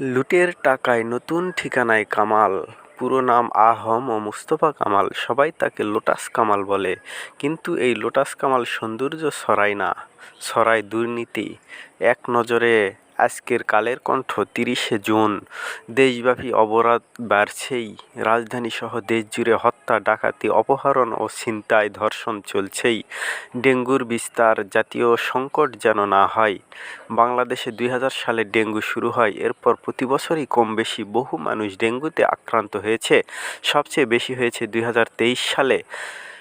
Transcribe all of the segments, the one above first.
লুটের টাকায় নতুন ঠিকানায় কামাল। পুরো নাম আহম ও মুস্তফা কামাল। সবাই তাকে লোটাস কামাল বলে। কিন্তু এই লোটাস কামাল সৌন্দর্য ছড়ায় না। ছড়ায় দুর্নীতি। এক নজরে আজকের কালের কণ্ঠ তিরিশে জুন। দেশব্যাপী অপরাধ বাড়ছেই। রাজধানীসহ দেশজুড়ে হত্যা, ডাকাতি, অপহরণ ও ছিনতাই ধর্ষণ চলছেই। ডেঙ্গুর বিস্তার জাতীয় সংকট যেন না হয়। বাংলাদেশে দুই হাজার সালে ডেঙ্গু শুরু হয়, এরপর প্রতি বছরই কম বেশি বহু মানুষ ডেঙ্গুতে আক্রান্ত হয়েছে। সবচেয়ে বেশি হয়েছে দুই হাজার তেইশ সালে।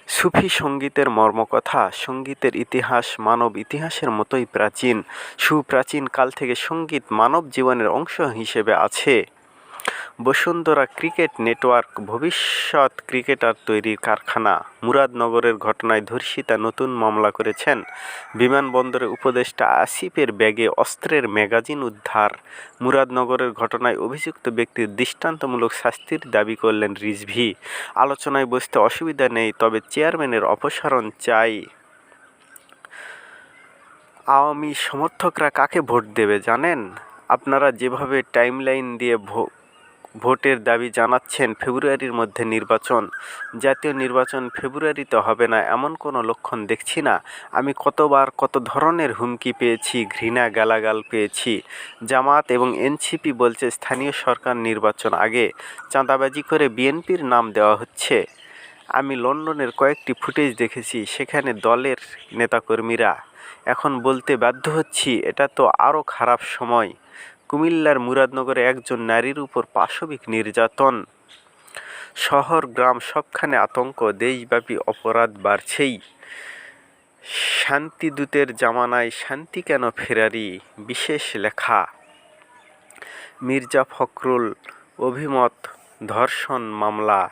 সুফি সঙ্গীতের মর্মকথা, সঙ্গীতের ইতিহাস, মানব ইতিহাসের মতোই প্রাচীন। সুপ্রাচীন কাল থেকে সংগীত মানব জীবনের অংশ হিসেবে আছে। বসুন্ধরা ক্রিকেট নেটওয়ার্ক ভবিষ্যৎ ক্রিকেটার তৈরির কারখানা। মুরাদনগরের ঘটনায় ধর্ষিতা নতুন মামলা করেছেন। বিমানবন্দরে উপদেষ্টা আসিফের ব্যাগে অস্ত্রের ম্যাগাজিন উদ্ধার। মুরাদনগরের ঘটনায় অভিযুক্ত ব্যক্তির দৃষ্টান্তমূলক শাস্তির দাবি করলেন রিজভি। আলোচনায় বসতে অসুবিধা নেই, তবে চেয়ারম্যানের অপসারণ চাই। আওয়ামী সমর্থকরা কাকে ভোট দেবে জানেন? আপনারা যেভাবে টাইমলাইন দিয়ে ভোটের দাবি জানাচ্ছেন ফেব্রুয়ারির মধ্যে নির্বাচন। জাতীয় নির্বাচন ফেব্রুয়ারিতে হবে না, এমন কোনো লক্ষণ দেখছি না। আমি কতবার কত ধরনের হুমকি পেয়েছি, ঘৃণা, গালাগাল পেয়েছি। জামাত এবং এনসিপি বলছে স্থানীয় সরকার নির্বাচন আগে। চাঁদাবাজি করে বিএনপির নাম দেওয়া হচ্ছে। আমি লন্ডনের কয়েকটি ফুটেজ দেখেছি, সেখানে দলের নেতাকর্মীরা। এখন বলতে বাধ্য হচ্ছি, এটা তো আরও খারাপ সময়। কুমিল্লার মুরাদনগরে একজন নারীর উপর পাশবিক নির্যাতন। শহর, গ্রাম সবখানে আতঙ্ক, দেশব্যাপী অপরাধ বাড়ছেই। শান্তিদূতের জামানায় শান্তি কেন ফেরারি? বিশেষ লেখা। মির্জা ফখরুল, অভিমত, ধর্ষণ মামলা।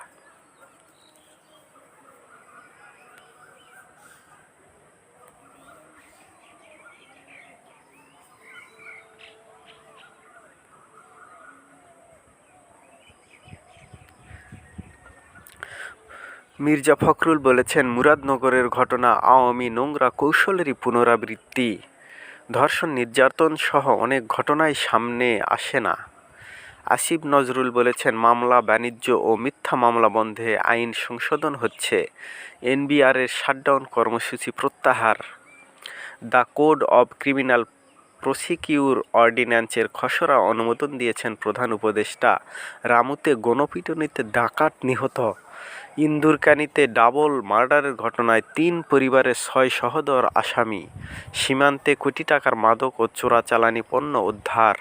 মির্জা ফখরুল বলেছেন, মুরাদনগরের ঘটনা আওয়ামী নোংরা কৌশলেরই পুনরাবৃত্তি। ধর্ষণ, নির্যাতন সহ অনেক ঘটনাই সামনে আসে না। আসিফ নজরুল বলেছেন, মামলা বাণিজ্য ও মিথ্যা মামলা বন্ধে আইন সংশোধন হচ্ছে। এনবিআরের শাটডাউন কর্মসূচি প্রত্যাহার। The code of criminal procedure অর্ডিন্যান্সের খসড়া অনুমোদন দিয়েছেন প্রধান উপদেষ্টা। রামুতে গণপিটুনিতে ডাকাত নিহত। ইন্দুরকানীতে ডাবল মার্ডারের ঘটনায় তিন পরিবারের ছয় সহোদর আসামি। সীমান্তে কোটি টাকার মাদক ও চোরাচালানি পণ্য উদ্ধার।